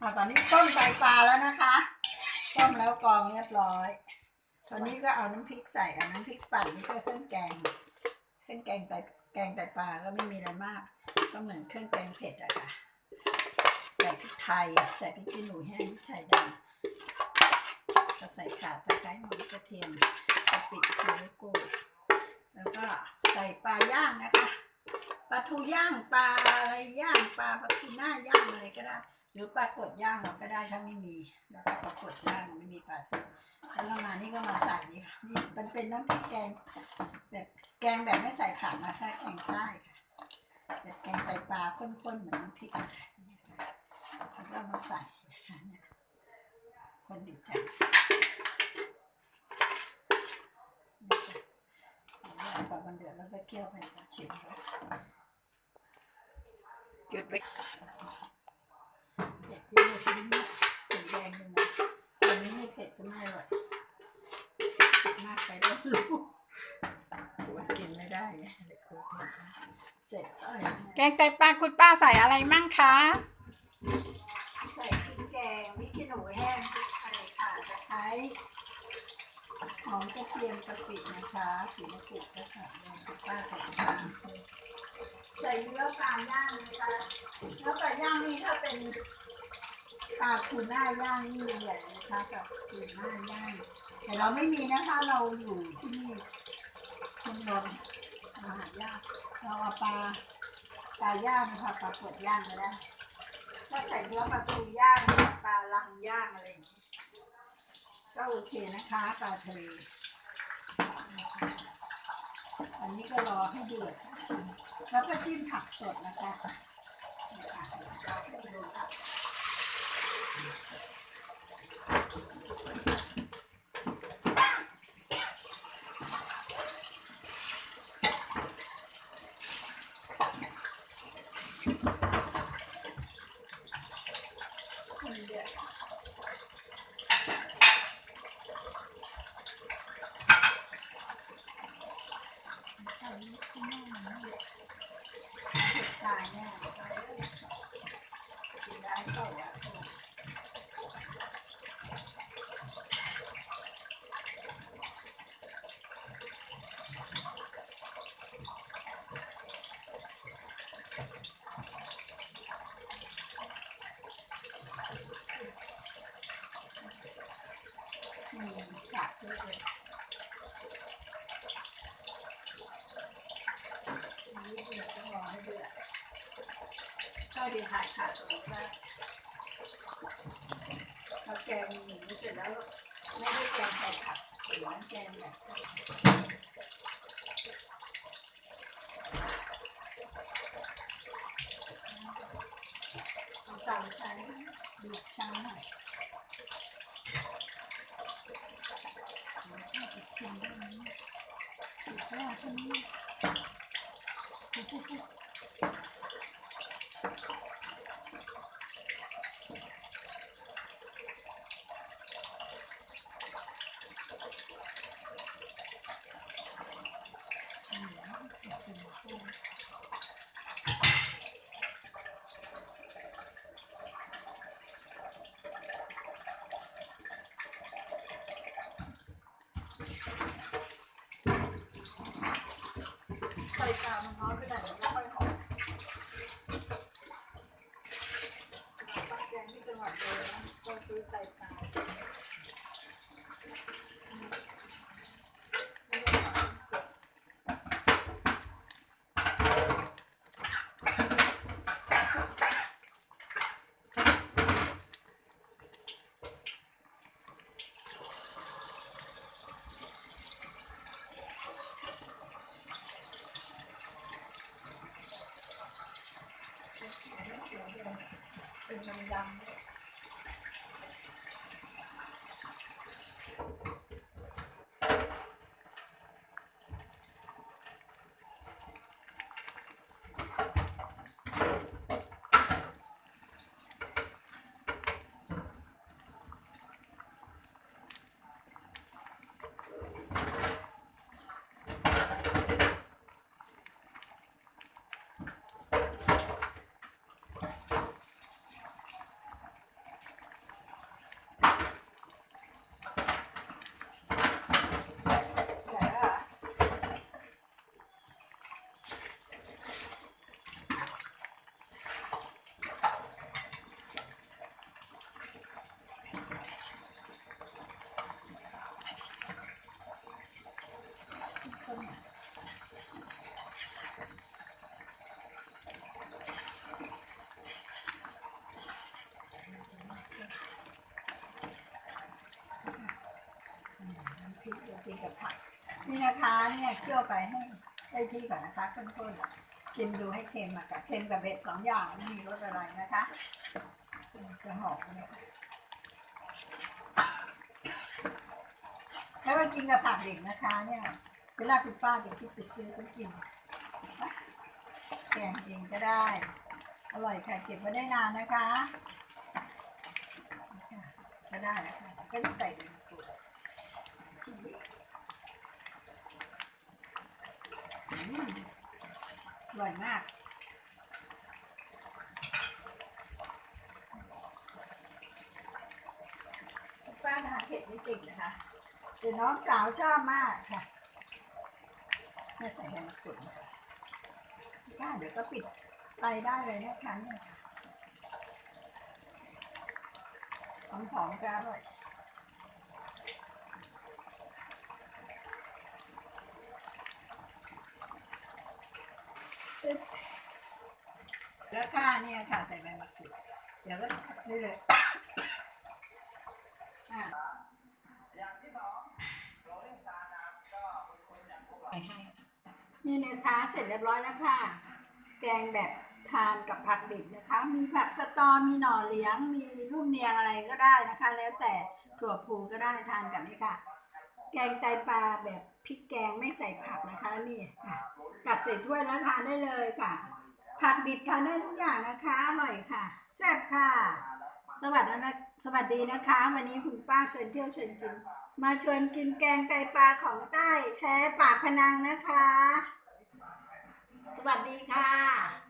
อ่าตอนนี้ต้มไตปลาแล้วนะคะ ต้มแล้วกรองเรียบร้อย ตอนนี้ก็เอาน้ำพริกใส่เอาน้ำพริกปั่นนี่ก็เครื่องแกง เครื่องแกงไตแกงไตปลาก็ไม่มีอะไรมาก ก็เหมือนเครื่องแกงเผ็ดอะค่ะ ใส่พริกไทย ใส่พริกขี้หนูแห้งพริกไทยดำก็ใส่ข่าตะไคร้หอมกระเทียมกะปิเกลือกุ้งแล้วก็ใส่ปลาย่างนะคะ ลาทูย่างปลาอะไรย่างปลาปลาทูน่าย่างอะไรก็ได้ หรือปลากดย่างเราก็ได้ถ้าไม่มีแล้วก็ปลากดย่างไม่มีปลาทูแล้วเรามานี่ก็มาใส่นี่นี่มันเป็นน้ำพริกแกงแบบแกงแบบไม่ใส่ผักนะคะแกงใต้ค่ะแบบแกงไตปลาข้นๆเหมือนน้ำพริกค่ะแล้วก็มาใส่นะคะเนี่ยคนดีจังนี่จ้ะแล้วพอมันเดือดแล้วก็เคี่ยวไปแล้วชิมดู หยุดไว้เผ็ดที่เราชิ้นสีแดงดูนะอันนี้ไม่เผ็ดก็ไม่อร่อยเผ็ดมากไปแล้วรู้ว่ากินไม่ได้ไงเด็กกูเสร็จแกงไตปลาคุณป้าใส่อะไรมั่งคะใส่พริกแกงพริกขี้หนูแห้งพริกไทยข่าตะไคร้ หอมกระเทียมกะปินะคะสีมะกรูดก็ใส่เลยคุณป้าใส่ไปใส่เนื้อปลาย่างนะคะเนื้อปลาย่างนี่ถ้าเป็นปลาทูน่าย่างนี่ใหญ่นะคะกับทูน่าย่างแต่เราไม่มีนะคะเราอยู่ที่นี่คุณนนท์อาหารย่างเราเอาปลาปลาย่างนะคะปลากดย่างก็ได้ถ้าใส่เนื้อปลาทูย่างปลาลังย่างอะไรอย่างนี้ ก็โอเคนะคะปลาทะเลอันนี้ก็รอให้เดือดชิมแล้วก็จิ้มผักสดนะคะนี่ค่ะเราให้ดูค่ะ คนเดียวตายแน่กินได้ก็ว่าอืมขาดเลยอันนี้เดือดต้องรอให้เดือด ก็ดีถ่ายขาดตรงนี้ได้พอแกงหมูเสร็จแล้วไม่ได้แกงใส่ผักหรือว่าแกงแบบเอาตามใช้ดูช้าหน่อย น่าจะชิมได้ไหมถูกว่า ใส่กามันน้อยไปหน่อยมันไม่ค่อยหอมป้าแกงที่จังหวัดเลยนะก็ซื้อไตปลา เป็นดำๆ ผักนี่นะคะเนี่ยเคี่ยวไปให้ได้ที่ก่อนนะคะข้นๆชิมดูให้เค็มอะกับเค็มกับเผ็ดสองอย่างไม่มีรสอะไรนะคะ จะหอมนะคะแล้วมากินกับผักเด็กนะคะ เนี่ยเวลาคุณป้าเด็กที่ไปซื้อก็กินแกงเองก็ได้ อร่อยค่ะเก็บไว้ได้นานนะคะ ก็ได้นะคะก็ใส่เป็นตัวชิมดู อร่อยมากป้าทานเผ็ดไม่เก่งนะคะแต่น้องสาวชอบมากค่ะแม่ใส่ใบมะกรูดนะคะป้าเดี๋ยวก็ปิดไฟได้เลยนะคะเนี่ยหอมๆก็อร่อย แล้วค่ะเนี่ยค่ะใส่ใบมะกรูดเดี๋ยวก็นี่เลยอะไปให้นี่นะคะเสร็จเรียบร้อยแล้วค่ะ แกงแบบทานกับผักดิบนะคะ มีผักสะตอ มีหน่อเลี้ยง มีลูกเนียงอะไรก็ได้นะคะ แล้วแต่ถั่วพูก็ได้ทานกับนี่ค่ะ แกงไตปลาแบบ พริกแกงไม่ใส่ผักนะคะนี่ค่ะตักใส่ถ้วยแล้วทานได้เลยค่ะ ผักดิบทานได้ทุกอย่างนะคะอร่อยค่ะ แซ่บค่ะ สวัสดีนะสวัสดีนะคะ วันนี้คุณป้าชวนเที่ยวชวนกิน มาชวนกินแกงไตปลาของใต้แท้ปากพนังนะคะ สวัสดีค่ะ